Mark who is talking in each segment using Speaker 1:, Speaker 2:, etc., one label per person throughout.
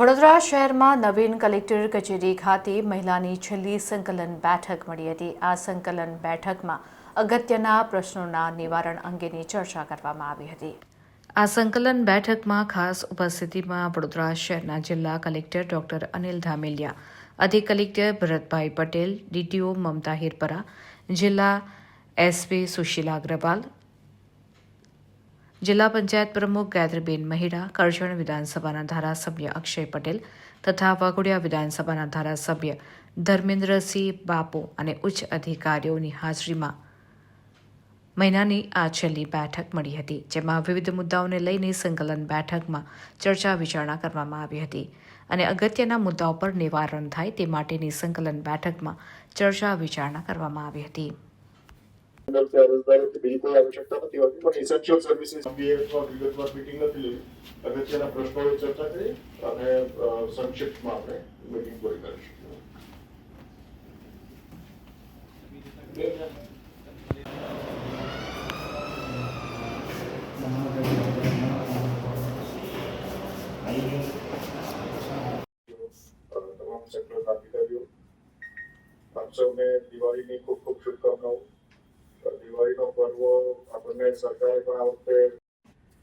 Speaker 1: વડોદરા શહેરમાં નવીન કલેક્ટર કચેરી ખાતે મહિલાની છેલ્લી સંકલન બેઠક મળી હતી. આ સંકલન બેઠકમાં અગત્યના પ્રશ્નોના નિવારણ અંગેની ચર્ચા કરવામાં આવી હતી. આ સંકલન બેઠકમાં ખાસ ઉપસ્થિતિમાં વડોદરા શહેરના જિલ્લા કલેક્ટર ડોક્ટર અનિલ ધામેલિયા, અધિક કલેક્ટર ભરતભાઈ પટેલ ડીટીઓ મમતા હિરપરા, જિલ્લા એસપી સુશીલા અગ્રવાલ જિલ્લા પંચાયત પ્રમુખ ગાયત્રીબેન મહિડા, કરજણ વિધાનસભાના ધારાસભ્ય અક્ષય પટેલ તથા વાઘોડિયા વિધાનસભાના ધારાસભ્ય ધર્મેન્દ્રસિંહ બાપુ અને ઉચ્ચ અધિકારીઓની હાજરીમાં મહિનાની આ છેલ્લી બેઠક મળી હતી, જેમાં વિવિધ મુદ્દાઓને લઈને સંકલન બેઠકમાં ચર્ચા વિચારણા કરવામાં આવી હતી અને અગત્યના મુદ્દાઓ પર નિવારણ થાય તે માટેની સંકલન બેઠકમાં ચર્ચા વિચારણા કરવામાં આવી હતી.
Speaker 2: બીજી કોઈ આવશ્યકતા નથી હોતી પણ ઇસેન્શિયલ સર્વિસીસ વિગતવાર મીટિંગ નથી લેવી અગત્યના પ્રશ્નોની ચર્ચા કરી અને સંક્ષિપ્તમાં આપણે મીટિંગ પૂરી કરીશું તમામ સેક્ટરના અધિકારીઓ આપ સૌને દિવાળીની ખૂબ ખૂબ શુભકામનાઓ દિવાળીનો પર્વ આપણને સરકારે પણ આ વખતે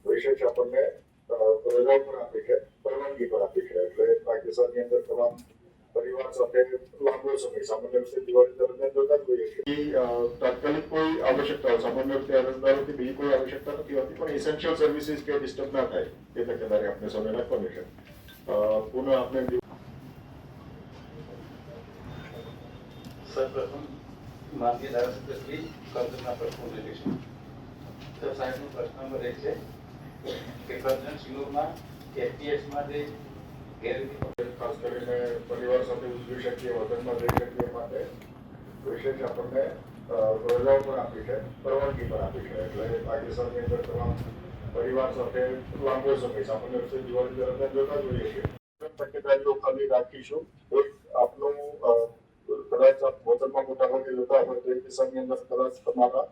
Speaker 2: વિશેષ આપણને અ, રજાઓ પણ આપી છે પરવાનગી પણ આપી છે. એટલે પાકિસ્તાનની અંદર તમામ પરિવાર સાથે લાંબો સમય સામાન્ય રીતે દિવાળી દરમિયાન જોતા જ હોઈએ છીએ. તાત્કાલિક કોઈ આવશ્યકતા સામાન્ય રીતે અરજદારોથી બીજી કોઈ આવશ્યકતા નથી હોતી પણ ઇસેન્શિયલ સર્વિસીસ કે ડિસ્ટર્બ ના થાય એ તકેદારી આપણે સૌને રાખવાની છે. પુનઃ આપણે
Speaker 3: સર્વપ્રથમ માનનીય ધારાસભ્ય શ્રી કરજણના પ્રશ્નો લઈ છે તો સાહેબનો પ્રશ્ન નંબર એક છે કે કરજણ શિનોરમાં એફટીએસમાં જે ગેરરીતિ
Speaker 2: ખાસ કરીને પરિવાર સાથે ઉજવી શકીએ વતનમાં જઈ શકીએ માટે વિશેષ આપણને રજાઓ પણ આપી છે પરવાનગી પણ આપી છે. એટલે પાકિસ્તાનની અંદર તમામ પરિવાર સાથે લાંબો સમય સામાન્ય રીતે દિવાળી દરમિયાન જોતા જોઈએ છીએ. તકેદારીઓ ખાલી રાખીશું. એક આપનું કદાચ આપ વતનમાં મોટા ભાગે જોતા હોય તો એક કિસ્સાની અંદર કદાચ તમારા